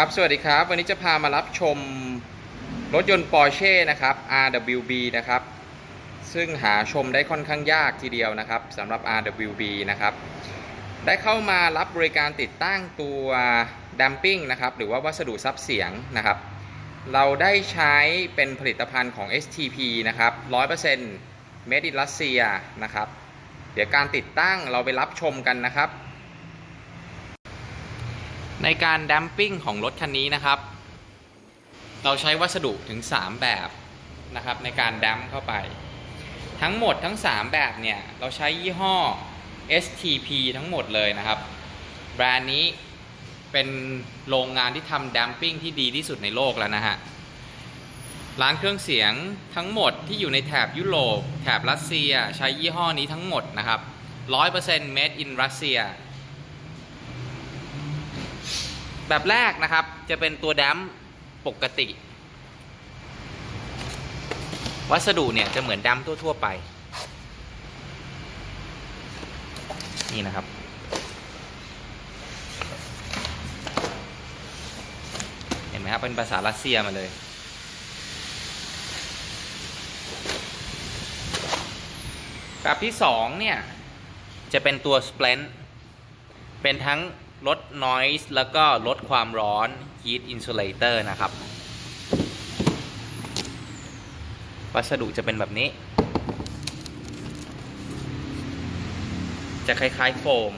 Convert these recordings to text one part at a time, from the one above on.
ครับ สวัสดีครับ วันนี้จะพามารับชมรถยนต์ Porsche นะครับ RWB นะครับ ซึ่งหาชมได้ค่อนข้างยากทีเดียวนะครับสำหรับ RWB นะครับ ได้เข้ามารับบริการติดตั้งตัว damping นะครับ หรือว่าวัสดุซับเสียงนะครับ เราได้ใช้เป็นผลิตภัณฑ์ของ STP นะครับ 100% made in Russia นะครับ เดี๋ยวการติดตั้งเราไปรับชมกันนะครับ ในการดัมปิ้งของรถคันนี้นะครับ เราใช้วัสดุถึง 3 แบบนะครับในการดัมเข้าไป ทั้งหมดทั้ง 3 แบบเนี่ย เราใช้ยี่ห้อ STP ทั้งหมดเลยนะครับ แบรนด์นี้เป็นโรงงานที่ทำดัมปิ้งที่ดีที่สุดในโลกแล้วนะฮะ ร้านเครื่องเสียงทั้งหมดที่อยู่ในแถบยุโรป แถบรัสเซีย ใช้ยี่ห้อนี้ทั้งหมดนะครับ 100% made in Russia แบบแรกนะครับ จะเป็นตัวดัมปกติ วัสดุเนี่ยจะเหมือนดัมทั่ว ๆ ไป นี่นะครับเห็นไหมครับ เป็นภาษารัสเซียมาเลย แบบที่สองเนี่ย จะเป็นตัว Splend เป็นทั้ง ลด noise แล้วก็ลดความร้อน heat insulator นะครับ วัสดุจะเป็นแบบนี้ จะคล้ายๆโฟม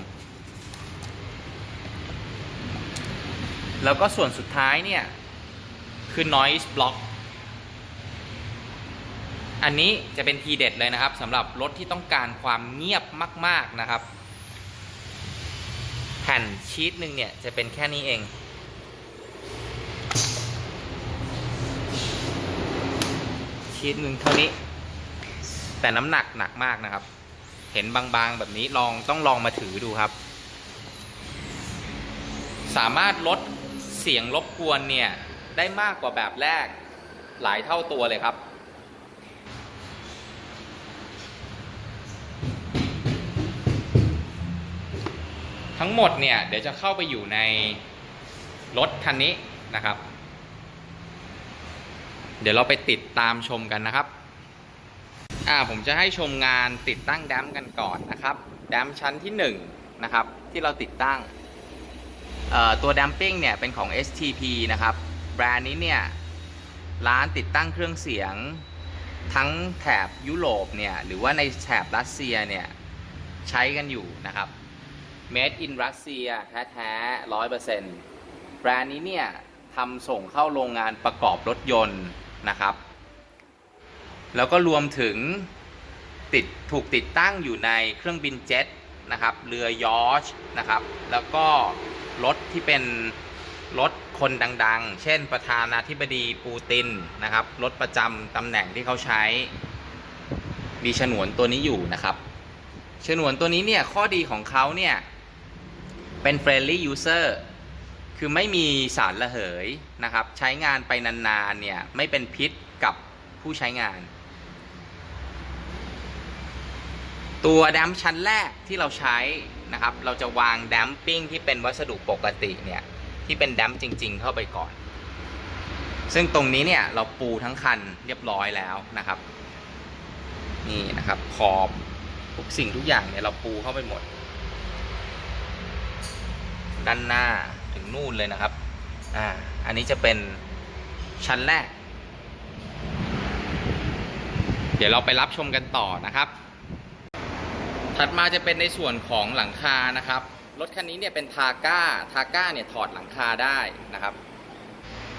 แล้วก็ส่วนสุดท้ายเนี่ย คือ noise block อันนี้จะเป็นทีเด็ดเลยนะครับสำหรับรถที่ต้องการความเงียบมาก ๆนะครับ แผ่นชีตหนึ่งเนี่ย จะเป็นแค่นี้เอง ชีตหนึ่งเท่านี้ แต่น้ำหนักหนักมากนะครับ เห็นบางๆแบบนี้ลองต้องลองมาถือดูครับ สามารถลดเสียงรบกวนเนี่ย ได้มากกว่าแบบแรกหลายเท่าตัวเลยครับ ทั้งหมดเนี่ยเดี๋ยวจะเข้าไปอยู่ในรถคันนี้นะครับ เดี๋ยวเราไปติดตามชมกันนะครับอ่าผมจะให้ชมงานติดตั้งแดมกันก่อนนะครับแดมชั้นที่1นงนะครับที่เราติดตั้งตัวดัมปิ้งเนี่ยเป็นของ STP นะครับ แบรนด์นี้เนี่ยร้านติดตั้งเครื่องเสียงทั้งแถบยุโรปเนี่ยหรือว่าในแถบรัสเซียเนี่ยใช้กันอยู่นะครับ Made in Russia แท้ๆร้อยเปอร์เซ็นต์แบรนด์นี้เนี่ยทำส่งเข้าโรงงานประกอบรถยนต์นะครับ แล้วก็รวมถึงติดถูกติดตั้งอยู่ในเครื่องบินเจ็ตนะครับ เรือยอชนะครับ แล้วก็รถที่เป็นรถคนดังๆ เช่นประธานาธิบดีปูตินนะครับ รถประจำตำแหน่งที่เขาใช้ มีฉนวนตัวนี้อยู่นะครับ ฉนวนตัวนี้เนี่ยข้อดีของเขาเนี่ย เป็น friendly user คือไม่มีสารระเหยนะครับ ใช้งานไปนานๆเนี่ยไม่เป็นพิษกับผู้ใช้งาน ตัวดัมชั้นแรกที่เราใช้นะครับ เราจะวางดัมปิ้งที่เป็นวัสดุปกติเนี่ยที่เป็นดัมจริง ๆ เข้าไปก่อน ซึ่งตรงนี้เนี่ยเราปูทั้งคันเรียบร้อยแล้วนะครับ นี่นะครับขอบทุกสิ่งทุกอย่างเนี่ยเราปูเข้าไปหมด ด้านหน้าถึงนู่นเลยนะครับ อ่า อันนี้จะเป็นชั้นแรก เดี๋ยวเราไปรับชมกันต่อนะครับ ถัดมาจะเป็นในส่วนของหลังคานะครับ รถคันนี้เนี่ยเป็นทาก้า ทาก้าเนี่ยถอดหลังคาได้นะครับ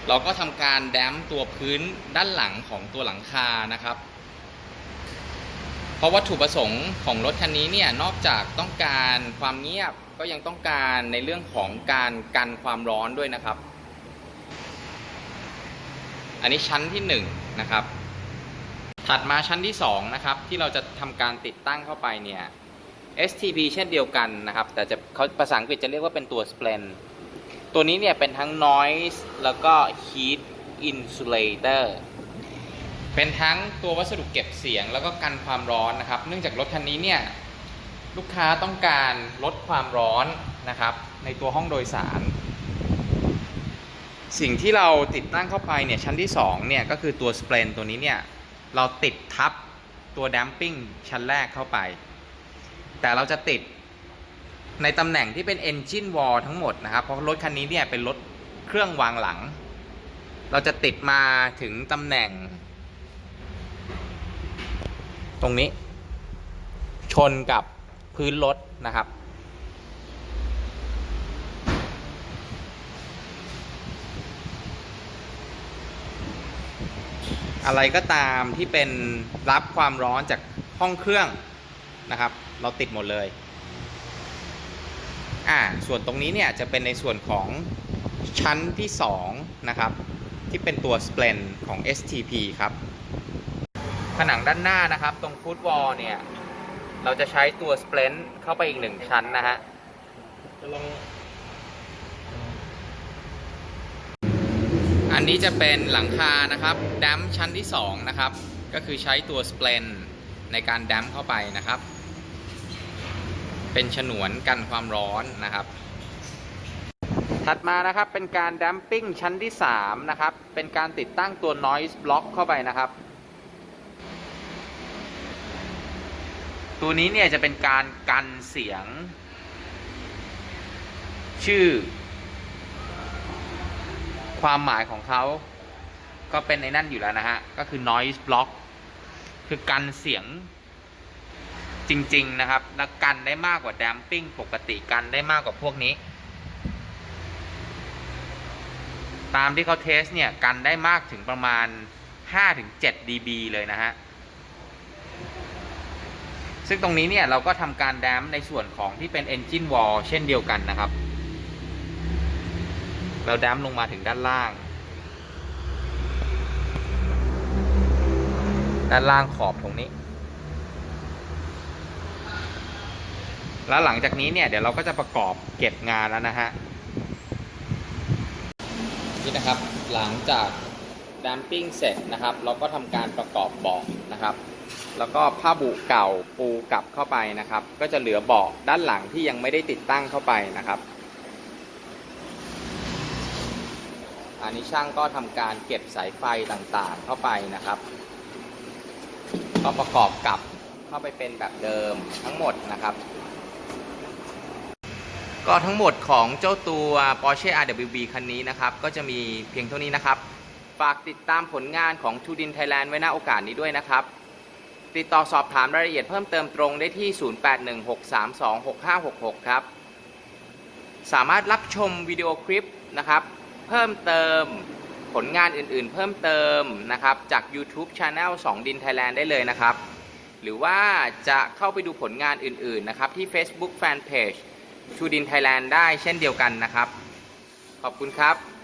เราก็ทำการแดมตัวพื้นด้านหลังของตัวหลังคานะครับ เพราะวัตถุประสงค์ของรถคันนี้เนี่ยนอกจากต้องการความเงียบก็ยังต้องการในเรื่องของการกันความร้อนด้วยนะครับ อันนี้ชั้นที่1นงนะครับ ถัดมาชั้นที่2นะครับที่เราจะทำการติดตั้งเข้าไปเนี่ย STP เช่นเดียวกันนะครับ แต่จะเขาภาษาอังกฤษจะเรียกว่าเป็นตัว s p l e n ตัวนี้เนี่ยเป็นทั้ง noise แล้วก็ heat insulator เป็นทั้งตัววัสดุเก็บเสียงแล้วก็กันความร้อนนะครับ เนื่องจากรถคันนี้เนี่ยลูกค้าต้องการลดความร้อนนะครับ ในตัวห้องโดยสาร สิ่งที่เราติดตั้งเข้าไปเนี่ยชั้นที่2เนี่ยก็คือตัวสเปรนตัวนี้เนี่ยเราติดทับตัวดัมปิ้งชั้นแรกเข้าไป แต่เราจะติดในตำแหน่งที่เป็น Engine Wall ทั้งหมดนะครับ เพราะรถคันนี้เนี่ยเป็นรถเครื่องวางหลัง เราจะติดมาถึงตำแหน่ง ตรงนี้ ชนกับพื้นรถนะครับ อะไรก็ตามที่เป็นรับความร้อนจากห้องเครื่องนะครับ เราติดหมดเลยอ่าส่วนตรงนี้เนี่ยจะเป็นในส่วนของชั้นที่ 2 นะครับ ที่เป็นตัวสเปลนของ STP ครับ ผนังด้านหน้านะครับ ตรงฟุตวอลเนี่ย เราจะใช้ตัวสเปลนเข้าไปอีกหนึ่งชั้นนะฮะองอันนี้จะเป็นหลังคานะครับดัมชั้นที่ 2 นะครับ ก็คือใช้ตัวสเปลนในการดัมเข้าไปนะครับ เป็นฉนวนกันความร้อนนะครับ ถัดมานะครับเป็นการดัมปิ้งชั้นที่ 3 นะครับ เป็นการติดตั้งตัว noise block เข้าไปนะครับ ตัวนี้เนี่ยจะเป็นการกันเสียง ชื่อ ความหมายของเขาก็เป็นในนั่นอยู่แล้วนะฮะ ก็คือ noise block คือกันเสียงจริง ๆ นะครับ และกันได้มากกว่า damping ปกติกันได้มากกว่าพวกนี้ ตามที่เขาเทสเนี่ย กันได้มากถึงประมาณ 5-7 dB เลยนะฮะ ซึ่งตรงนี้เนี่ยเราก็ทำการแดมในส่วนของที่เป็น engine wall เช่นเดียวกันนะครับ เราดัมลงมาถึงด้านล่าง ด้านล่างขอบตรงนี้ แล้วหลังจากนี้เนี่ยเดี๋ยวเราก็จะประกอบเก็บงานแล้วนะฮะนี่นะครับหลังจากดัมปิ้งเสร็จนะครับ เราก็ทำการประกอบเบาะนะครับ แล้วก็ผ้าบุเก่าปูกลับเข้าไปนะครับ ก็จะเหลือเบาะด้านหลังที่ยังไม่ได้ติดตั้งเข้าไปนะครับ อันนี้ช่างก็ทำการเก็บสายไฟต่างๆเข้าไปนะครับ ก็ประกอบกลับเข้าไปเป็นแบบเดิมทั้งหมดนะครับ ก็ทั้งหมดของเจ้าตัว Porsche RWB คันนี้นะครับ ก็จะมีเพียงเท่านี้นะครับ ฝากติดตามผลงานของ t ูดินไทยแลนด์ไว้ณโอกาสนี้ด้วยนะครับ ติดต่อสอบถามรายละเอียดเพิ่มเติมตรงได้ที่ 0816326566 ครับ สามารถรับชมวิดีโอคลิปนะครับ เพิ่มเติมผลงานอื่นๆ เพิ่มเติมนะครับ จาก YouTube Channel 2 ดินไทยแลนด์ได้เลยนะครับ หรือว่าจะเข้าไปดูผลงานอื่นๆ นะครับ ที่ Facebook Fanpage ชูดินไทยแลนด์ได้เช่นเดียวกันนะครับ ขอบคุณครับ